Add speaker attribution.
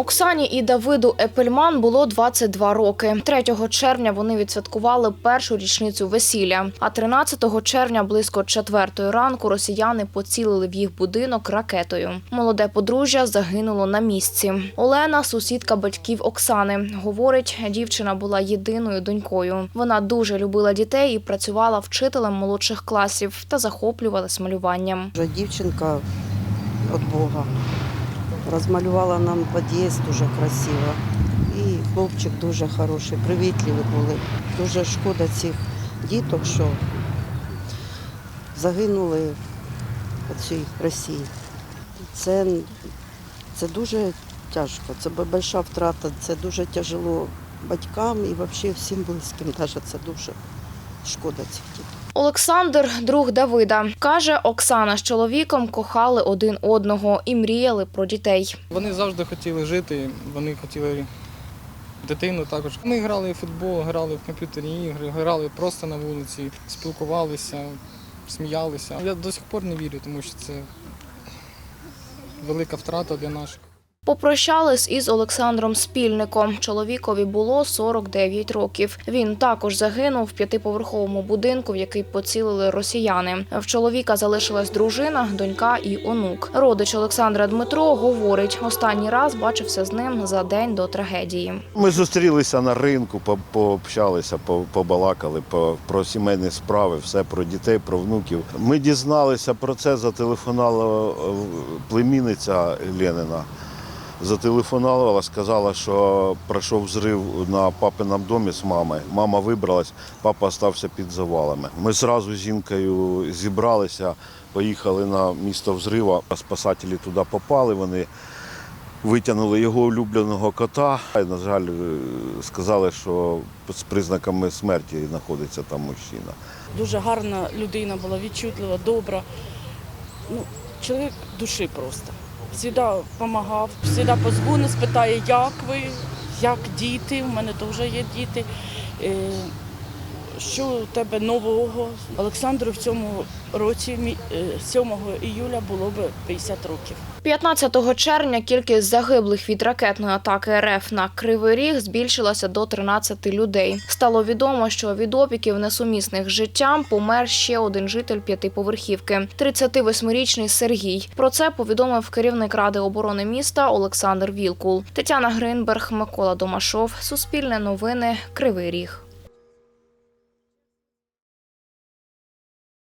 Speaker 1: Оксані і Давиду Епельман було 22 роки. 3 червня вони відсвяткували першу річницю весілля. А 13 червня близько 4 ранку росіяни поцілили в їх будинок ракетою. Молоде подружжя загинуло на місці. Олена, сусідка батьків Оксани, говорить, дівчина була єдиною донькою. Вона дуже любила дітей і працювала вчителем молодших класів та захоплювалась малюванням.
Speaker 2: Дівчинка від Бога. Розмалювала нам під'їзд дуже красиво. І хлопчик дуже хороший, привітливі були. Дуже шкода цих діток, що загинули в цій Росії. Це, це дуже тяжко, це велика втрата, це дуже тяжело батькам і взагалі всім близьким. Навіть це дуже шкода цих.
Speaker 1: Олександр, друг Давида, каже, Оксана з чоловіком кохали один одного і мріяли про дітей.
Speaker 3: Вони завжди хотіли жити, вони хотіли дитину також. Ми грали в футбол, грали в комп'ютерні ігри, грали просто на вулиці, спілкувалися, сміялися. Я до сих пор не вірю, тому що це велика втрата для наших.
Speaker 1: Попрощались із Олександром Спільником. Чоловікові було 49 років. Він також загинув в п'ятиповерховому будинку, в який поцілили росіяни. В чоловіка залишилась дружина, донька і онук. Родич Олександра Дмитро говорить, останній раз бачився з ним за день до трагедії.
Speaker 4: Ми зустрілися на ринку, по- пообщалися, по- побалакали по- про сімейні справи, все про дітей, про внуків. Ми дізналися про це, зателефонувала е, племінниця Ленина. Зателефонувала, сказала, що пройшов взрив на папиному домі з мамою. Мама вибралась, папа залишився під завалами. Ми одразу з жінкою зібралися, поїхали на місто взрива. Спасателі туди попали. Вони витягнули його улюбленого кота. І, на жаль, е, сказали, що з признаками смерті знаходиться там мужчина.
Speaker 5: Дуже гарна людина була, відчутлива, добра. Ну, чоловік душі просто. Завжди допомагав, завжди позвонить, спитає, як ви, як діти. У мене теж є діти. Що у тебе нового? Олександру в цьому році, мі- е, 7 іюля, було б 50 років.
Speaker 1: 15 червня кількість загиблих від ракетної атаки РФ на Кривий Ріг збільшилася до 13 людей. Стало відомо, що від опіків несумісних з життям помер ще один житель п'ятиповерхівки – 38-річний Сергій. Про це повідомив керівник ради оборони міста Олександр Вілкул. Тетяна Гринберг, Микола Домашов. Суспільне новини. Кривий Ріг.